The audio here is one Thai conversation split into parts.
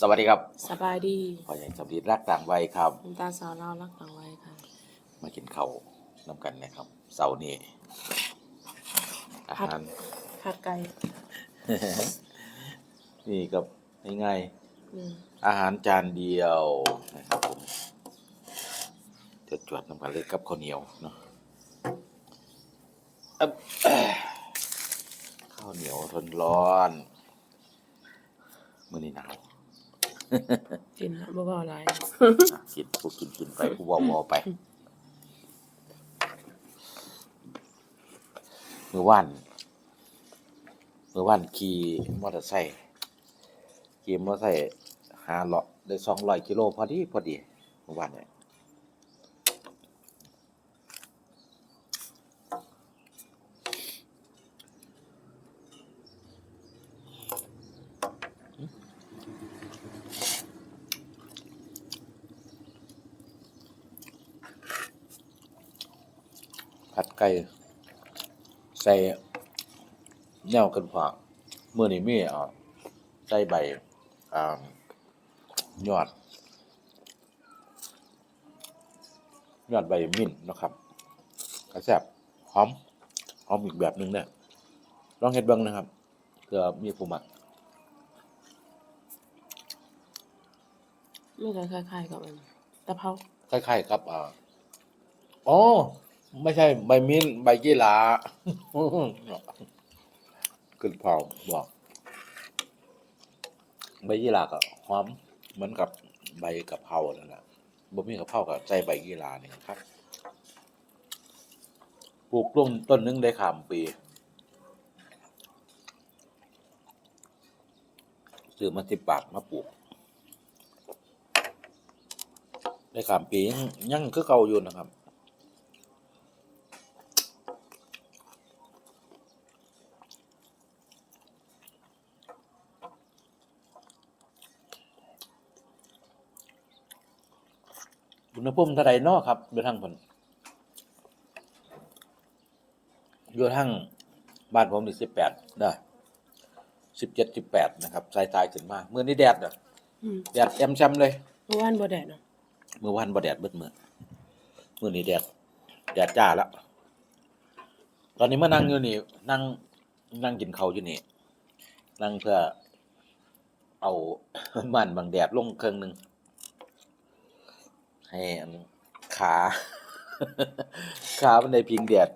สวัสดีครับสบายดีพ่อใหญ่สำลีรักต่างวัยครับน้ำตาสาวเรารักต่างไว้ค่ะ มากินข้าวน้ำกันนะครับ เสาร์นี้อาหารผัดไก่นี่ก็ง่ายอืมๆอาหารจานเดียวนะครับผมจะจวดน้ำกันเลยกับข้าวเหนียวเนาะอึ๊บข้าวเหนียวร้อนๆมื้อนี้หนาว กินแล้วเบาๆอะไรอะกินผู้กินกินไปผู้วอวอไปเมื่อวานเมื่อวานขี่มอเตอร์ไซค์ขี่มอเตอร์ไซค์หาเลาะได้สองร้อยกิโลพอดีพอดีเมื่อวานเนี่ย ไก่ใส่แนวกันผักเมื่อนี้มีอ่าใส่ใบอ่ายอด ยอดใบมิ้นท์เนาะครับกระแซบหอมหอมอีกแบบหนึ่งเนี่ยลองเฮ็ดเบิ่งนะครับเพื่อมีผู้มักไม่เคยคล้ายๆกับมันตะเภาคล้ายๆกับอ่าอ๋อ ไม่ใช่ใบมิ้นใบยี่หร่าขึ้นพอบอก ใบยี่หร่าก็หอมเหมือนกับใบกะเพรานั่นแหละบ่มีกะเพรากับใจใบยี่หร่านี่ครับปลูกต้นต้นนึงได้ขามปีซื้อมาสิบบาทมาปลูก ได้ขามปียังยังคือเก่าอยู่นะครับ อุณหภูมิเท่าไรเนาะครับอยู่ทางผลอยู่ทางบ้านผมนี่สิบแปดนะสิบเจ็ดสิบแปดนะครับสายตายขึ้นมาเมื่อนี้แดดอะอืมแดดแอมแชมเลย เมื่อวานบ่แดดเนาะเมื่อวานบ่แดดเบิดเมื่อเมื่อนี้แดดแดดจ้าแล้ว ตอนนี้มานั่งอยู่นี่ นั่ง นั่งกินข้าวอยู่นี่ นั่งเพื่อ เอา มันบางแดดลงเครื่องหนึ่ง ให้อันขาขามันได้พิงแดด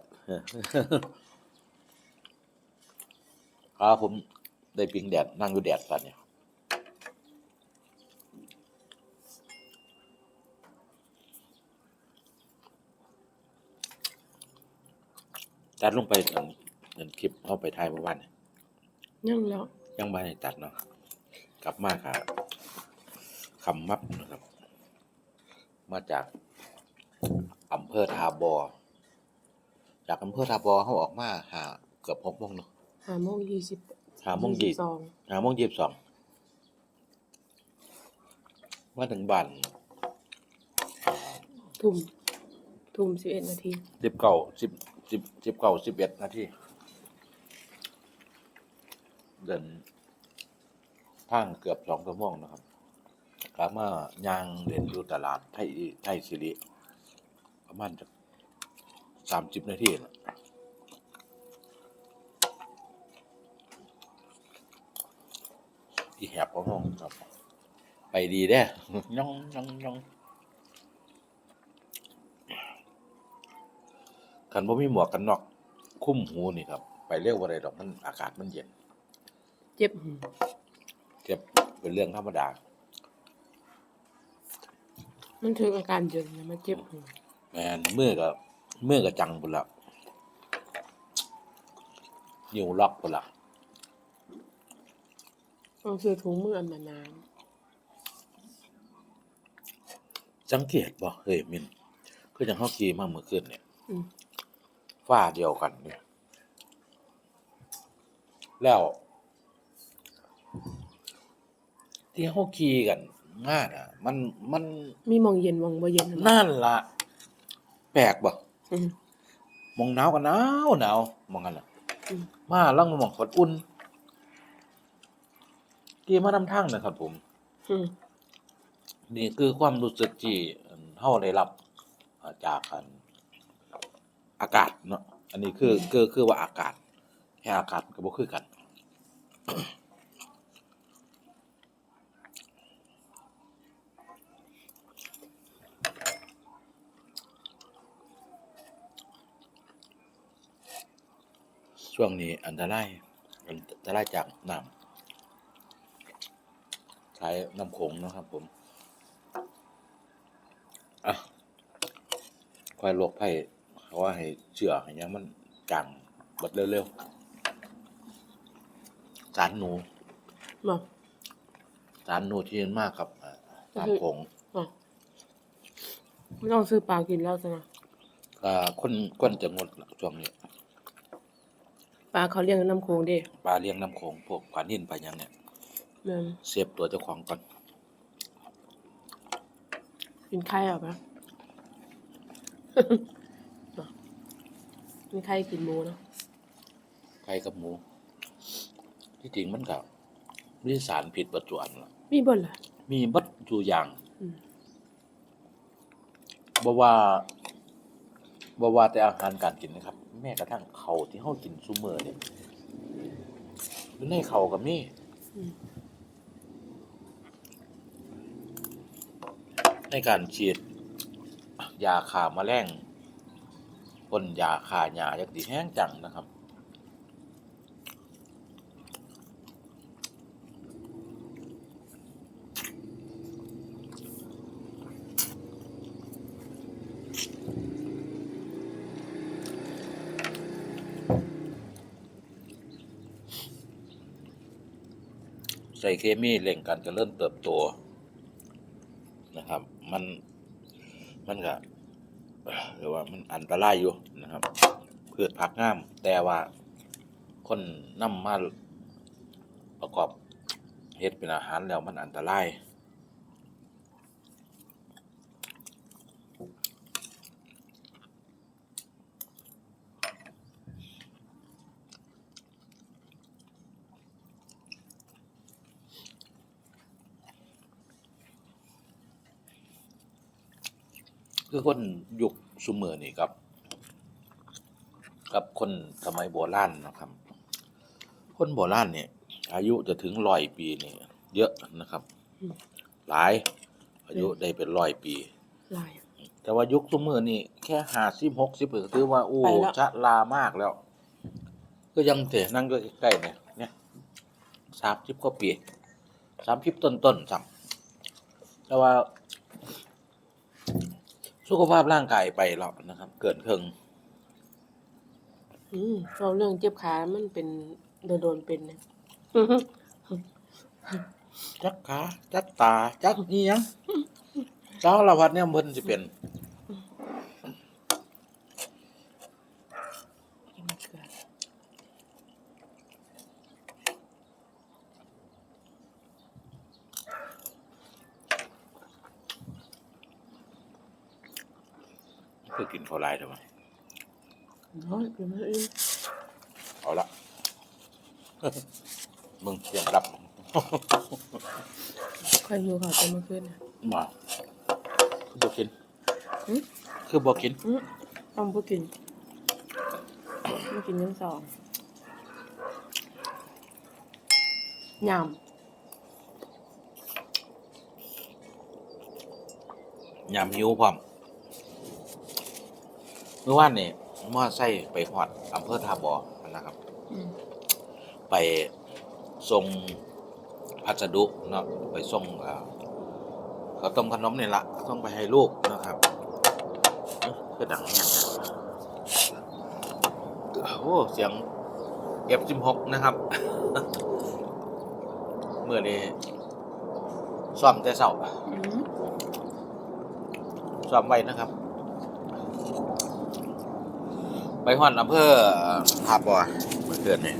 ขาผมได้พิงแดดนั่งอยู่แดดสันเนี่ยตัดลงไปอันอันคลิปเข้าไปถ่ายเมื่อวานเนี่ยยังแล้ว ยังไม่ได้ตัดเนาะกลับมาค่ะคำมับนะครับ มาจากอำเภอทาบอจากอำเภอทาบอเขาออกมาหาเกือบหกโมงเนาะห้าโมงยี่สิบหาโมงยี่สองหาโมงยี่สิบสองมาถึงบ้านทุ่มทุ่มสิบเอ็ดนาทีสิบเก้าสิบสิบสิบเก้าสิบเอ็ดนาทีเดินทางเกือบสองชั่วโมงนะครับ กลับมาย่างเดินอยู่ตลาดไทยไทยสิริประมาณจะสามสิบนาทีนะอีแหบของห้องครับ ไปดีเด้ย่องย่องย่องคันบ่มีหมวกกันน็อก คุ้มหูนี่ครับ ไปเรียกว่าอะไรดอกมันอากาศมันเย็น เจ็บหูเจ็บเป็นเรื่องธรรมดา มันถึงอาการเย็นนะมันเจ็บหูแมนเมื่อก็เมื่อก็จังพุ่นละนิ้วล็อกพุ่นละต้องซื้อถุงมืออันนานสังเกตบ่เฮ้ยมินคือจังเฮาขี่มาเมื่อคืนเนี่ยๆอืมฟ้าเดียวกันเนี่ย แล้ว ที่เฮาขี่กัน มาน่ะ มันมันมีหมองเย็นหมองบ่เย็นนะนั่นล่ะ แปลกบ่อืมมองหนาวก็หนาวหนาวมองกันล่ะอืม มาลังมามองฝนอุ่นกี่มานำทางนะครับผม อืมนี่คือความรู้สึกที่เฮาได้รับอ่าจากอันอากาศเนาะอันนี้คือคือคือว่าอากาศแค่อากาศก็บ่คือกัน ช่วงนี้อันตรายอันตรายจากน้ำใช้น้ำโขงเนาะครับผม อะควายโรคไผ่เขาว่าให้เชื่อให้หยังมันจังบดเร็วๆสารหนูบ่สารหนูที่เห็นมากครับอ่าตามโขงบ่ไม่ต้องซื้อปลากินแล้วสินะก็คนคนจะงดละช่วงนี้ ปลาเขาเลี้ยงน้ำโขงเด้ปลาเลี้ยงน้ำโขงพวกปลานิ่นปลาหยังเนี่ยแม่นเสียบตัวเจ้าของก่อนกินไข่เหรอปะบ่กินไข่กินหมูเนาะไก่กับหมู ที่จริงมันก็มีสารผิดประจวนล่ะ มีบ่ล่ะ มีบัดอยู่อย่างอืม บ่ว่า บ่ว่าแต่อาหารการกินนะครับ แม้กระทั่งเขาวที่เฮากินซุมื้อเนี่ยอยู่ในเขาวก็มีอืม ในการฉีดยาฆ่าแมลงพ่นยาฆ่าหญ้าจักสิแห้งจังนะครับ ใส่เคมีเร่งการเจริญเติบโตนะครับ มันมันก็หรือว่ามันอันตรายอยู่นะครับพืชผักงาม แต่ว่าคนนำมาประกอบเฮ็ดเป็นอาหารแล้วมันอันตราย คือคนยุคซุมือนี่ครับ กับคนสมัยโบราณนะครับ คนโบราณเนี่ย อายุจะถึงร้อยปีนี่เยอะนะครับ หลาย อายุได้เป็นร้อยปีลาย แต่ว่ายุคซุมือนี่แค่ห้าสิบหกสิบก็ถือว่า โอ้ไปแล้ว ชะลามากแล้ว ก็ยังเถอะนั่งก็ใกล้ๆเนี่ยเนี่ยสามสิบกว่าปีสามสิบต้นต้นๆซ้ำแต่ว่า สุขภาพร่างกายไปแล้วนะครับ เกินครึ่งอืมเราเรื่องเจ็บขามันเป็นโดนๆเป็นเนี่ยจักขาจักตา จักนี่ยังสารพัดเนี่ยมันจะเป็น กินมะเขือ คือ กินข้าวไรทำไมน้อยกินมาอื่นเอาละ มึงเสียงรับค่อยหิวข้าวตอนเมื่อคืนน่ะมาคือบอกกิน อืมคือบอกกินอืมต้องบ่กินไม่กินทั้งสองยำยำหิวพร้อม เมื่อวานนี่มอไซค์ไปหอดอำเภอท่าบ่อนะครับอืมไปส่งพัสดุเนาะไปส่งอ่าข้าวต้มขนมนี่ละส่งไปให้ลูกนะครับเอ้อคือดังแห้งนะโอ้เสียง F16 นะครับ เมื่อนี้ซ่อมแต่เช้าอืมซ่อมไว้นะครับ ไปฮอนอำเภอทาบอเมื่อเดือนนี้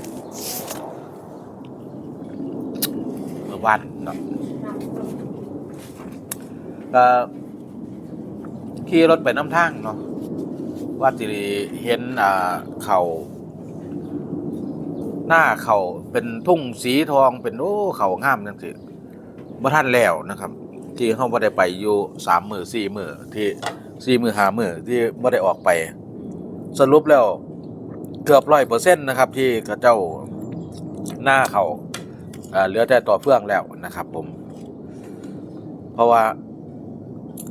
เมื่อวานเนาะก็ขี่รถไปน้ำทางเนาะว่าสิเห็นอ่าเขาหน้าเขาเป็นทุ่งสีทองเป็นโอ้เขางามจังสิบ่ทันแล้วนะครับ ที่เฮาบ่ได้ไปอยู่สามมื้อสี่มื้อที่สี่มื้อห้ามื้อที่บ่ได้ออกไป สรุปแล้วเกือบ100%นต์นะครับ ที่เขาเจ้าหน้าเขาเอ่อเหลือแต่ต่อเฟืองแล้วนะครับ ผม เพราะว่า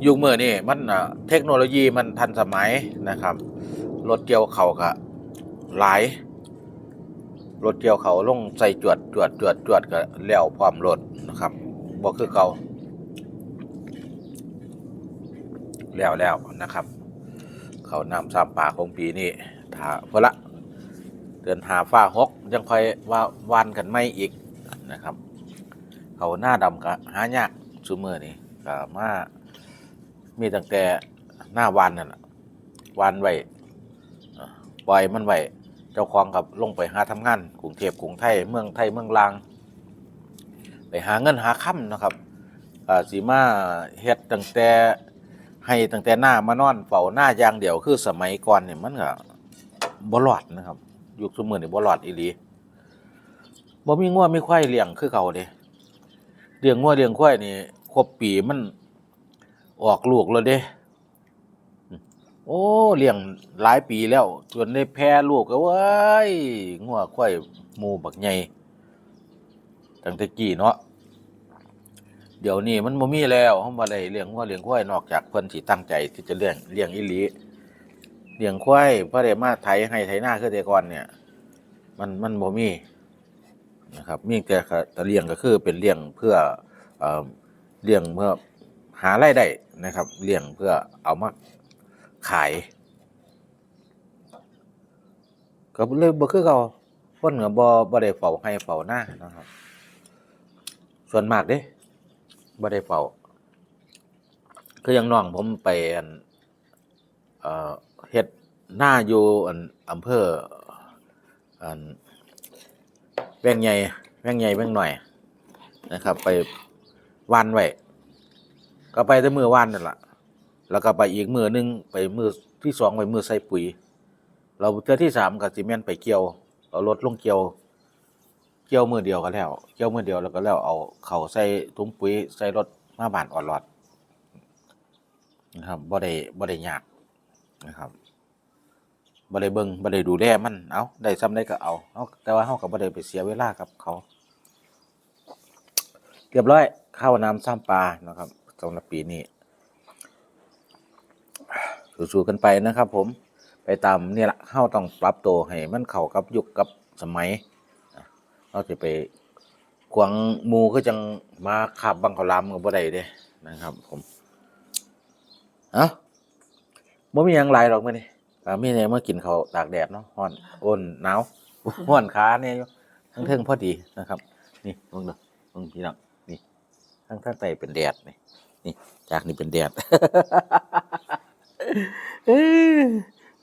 ยุคมื้อนี้มันอะเทคโนโลยีมันทันสมัยนะครับรถเกี่ยวเขาก็หลายรถเกี่ยวเขาลงใส่จวดจวดจวดจวดก็แล้วพร้อมรถนะครับบ่คือเก่าแล้วแล้วนะครับ เขานำสามป่าของปีนี้ถ้าเพื่อละเดือนหาฟ้าหกยังค่อยว่าวานกันไม่อีกนะครับ เขาหน้าดำก็หายากซุมือนี่ก็มามีตั้งแต่หน้าวานนั่นน่ะวานไว้ปล่อยมันไว้เจ้าของกับลงไปหาทำงานกรุงเทพกรุงไทยเมืองไทยเมืองลาง ไปหาเงินหาค่ำนะครับสีมาเฮ็ดตั้งแต่ ให้ตั้งแต่หน้ามานอนเฝ้าหน้าอย่างเดียวคือสมัยก่อนเนี่ยมันก็บ่รอดนะครับ ยุคสมัยนี่บ่รอดอีหลีบ่มีงัวมีควายเลี้ยงคือเก่าเด้เลี้ยงงัวเลี้ยงควายนี่ครบปีมันออกลูกแล้วเด้โอ้เลี้ยงหลายปีแล้วจนได้แพร่ลูกก็เว้ยงัวควายหมูบักใหญ่ตั้งแต่กี้เนาะ เดี๋ยวนี้มันบ่มีแล้วเฮาบ่ได้เลี้ยงงัวเลี้ยงควายนอกจากเพิ่นสิตั้งใจที่จะเลี้ยงเลี้ยงอีหลีเลี้ยงควายบ่ได้มาไถให้ไถนาคือแต่ก่อนเนี่ย มันมันบ่มีนะครับมีแต่แต่เลี้ยงก็คือเป็นเลี้ยงเพื่อเอ่อเลี้ยงเพื่อหารายได้นะครับเลี้ยงเพื่อเอามาขายก็เลยบ่คือเขาคนก็บ่บ่ได้เฝ้าให้เฝ้าหน้านะครับ ส่วนมากเด้ บ่ได้เฝ้า คืออย่างน้องผมไปอันเอ่อเฮ็ดหน้าอยู่อันอำเภออันแวงใหญ่แวงใหญ่แวงหน่อย นะครับ ไปวานไว้ก็ไปแต่มือวานนั่นแหละแล้วก็ไปอีกมือหนึงไปมือที่สองไปมือใส่ปุ๋ย เราเทือที่สามกับซีเมนต์ไปเกี่ยวเอารถลงเกี่ยว เกี่ยวมือเดียวก็แล้ว เกี่ยวมือเดียวแล้วก็แล้วเอาเข่าใส่ถุงปุ๋ยใส่รถมาบานอ่อนหลอดนะครับบ่ได้บ่ได้ยากนะครับบ่ได้เบิ่งบ่ได้ดูแลมันเอาได้ซ้ำได้ก็เอาเอาแต่ว่าเฮาก็บ่ได้ไปเสียเวลากับเขา เรียบร้อยข้าวน้ำซ้ำปลานะครับสำหรับปีนี้สู้ๆกันไปนะครับ ผมไปตามเนี่ยละเข้าต้องปรับตัวให้มันเข้ากับยุคกับสมัย เราจะไปกวางมูก็จังมาขับบังเขาลามกับบ่ได้เด้นะครับ ผมเอ้าบ่มีหยังหลายหรอกมื้อนี้อ่ามีแต่มากินเขาตากแดดเนาะร้อนโอนหนาวร้อนขาเนี่ยทั้งเทิงพอดีนะครับ นี่เบิ่งเด้อเบิ่งพี่น้องนี่ทั้งทั้งใต้เป็นแดดนี่นี่จากนี่เป็นแดดเออ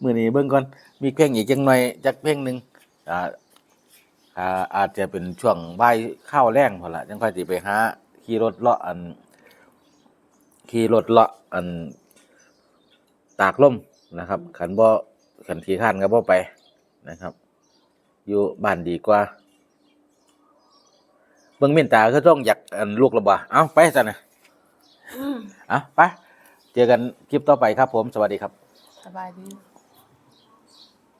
มื่อนี้เบิ่งก่อนมีเพลงอีกจังหน่อยจักเพลงหนึ่งอ่า อ่าอาจจะเป็นช่วงบ่ายข้าวแรงพอละจังค่อยสิไปหาขี่รถเลาะอันขี่รถเลาะอันตากลมนะครับขันบ่ขันขี้ข้านก็บ่ไปนะครับ อยู่บ้านดีกว่าเบิ่งเม่นตาก็ต้องอยากอันลูกระบาเอ้าไปซะนะอืมเอ้าไปเจอกันคลิปต่อไปครับผมสวัสดีครับ สบายดี